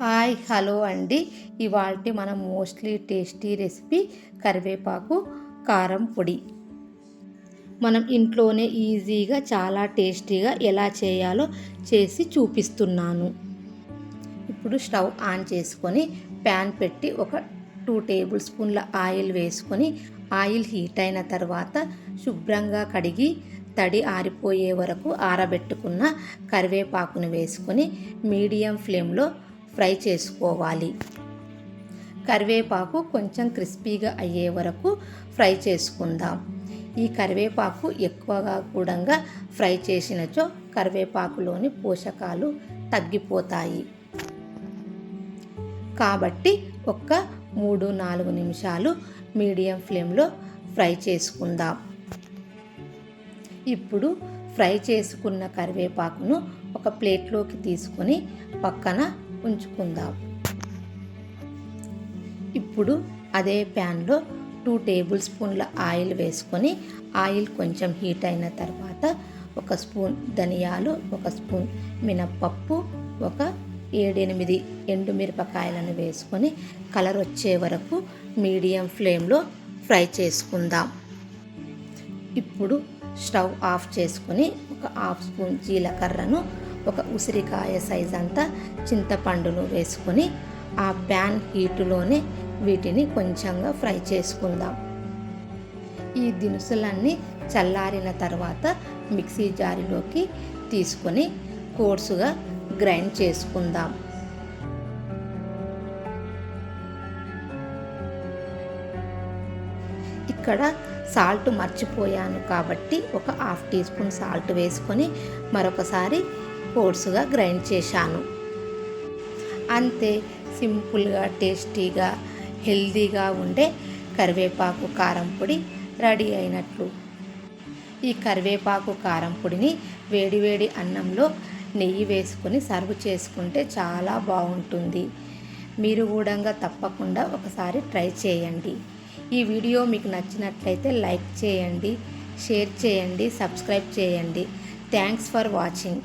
Hi hello అండి. ఇవాళ మనం మోస్ట్లీ టేస్టీ రెసిపీ కరివేపాకు కారం పొడి. మనం ఇంట్లోనే ఈజీగా చాలా టేస్టీగా ఎలా చేయాలో చేసి చూపిస్తున్నాను. ఇప్పుడు స్టవ్ ఆన్ చేసుకొని ప్యాన్ పెట్టి ఒక టూ టేబుల్ స్పూన్ల ఆయిల్ వేసుకొని ఆయిల్ హీట్ అయిన తర్వాత శుభ్రంగా కడిగి తడి ఆరిపోయే వరకు ఆరబెట్టుకున్న కరివేపాకును వేసుకొని మీడియం ఫ్లేమ్లో ఫ్రై చేసుకోవాలి. కరివేపాకు కొంచెం క్రిస్పీగా అయ్యే వరకు ఫ్రై చేసుకుందాం. ఈ కరివేపాకు ఎక్కువగా కూడా ఫ్రై చేసినచో కరివేపాకులోని పోషకాలు తగ్గిపోతాయి. కాబట్టి ఒక్క మూడు నాలుగు నిమిషాలు మీడియం ఫ్లేమ్లో ఫ్రై చేసుకుందాం. ఇప్పుడు ఫ్రై చేసుకున్న కరివేపాకును ఒక ప్లేట్లోకి తీసుకొని పక్కన ఉంచుకుందాం. ఇప్పుడు అదే ప్యాన్లో టూ టేబుల్ స్పూన్ల ఆయిల్ వేసుకొని ఆయిల్ కొంచెం హీట్ అయిన తర్వాత ఒక స్పూన్ ధనియాలు ఒక స్పూన్ మినప్పప్పు ఒక ఏడెనిమిది ఎండుమిరపకాయలను వేసుకొని కలర్ వచ్చే వరకు మీడియం ఫ్లేమ్లో ఫ్రై చేసుకుందాం. ఇప్పుడు స్టవ్ ఆఫ్ చేసుకొని ఒక హాఫ్ స్పూన్ జీలకర్రను ఒక ఉసిరికాయ సైజ్ అంతా చింతపండును వేసుకొని ఆ ప్యాన్ హీటులోనే వీటిని కొంచెంగా ఫ్రై చేసుకుందాం. ఈ దినుసులన్నీ చల్లారిన తర్వాత మిక్సీ జారిలోకి తీసుకొని కోర్సుగా గ్రైండ్ చేసుకుందాం. ఇక్కడ సాల్ట్ మర్చిపోయాను కాబట్టి ఒక హాఫ్ టీ స్పూన్ సాల్ట్ వేసుకొని మరొకసారి కోర్సుగా గ్రైండ్ చేశాను. అంతే సింపుల్గా టేస్టీగా హెల్దీగా ఉండే కరివేపాకు కారం పొడి రెడీ అయినట్లు. ఈ కరివేపాకు కారం పొడిని వేడివేడి అన్నంలో నెయ్యి వేసుకొని సర్వ్ చేసుకుంటే చాలా బాగుంటుంది. మీరు కూడా తప్పకుండా ఒకసారి ట్రై చేయండి. ఈ వీడియో మీకు నచ్చినట్లయితే లైక్ చేయండి షేర్ చేయండి సబ్స్క్రైబ్ చేయండి. Thanks for watching.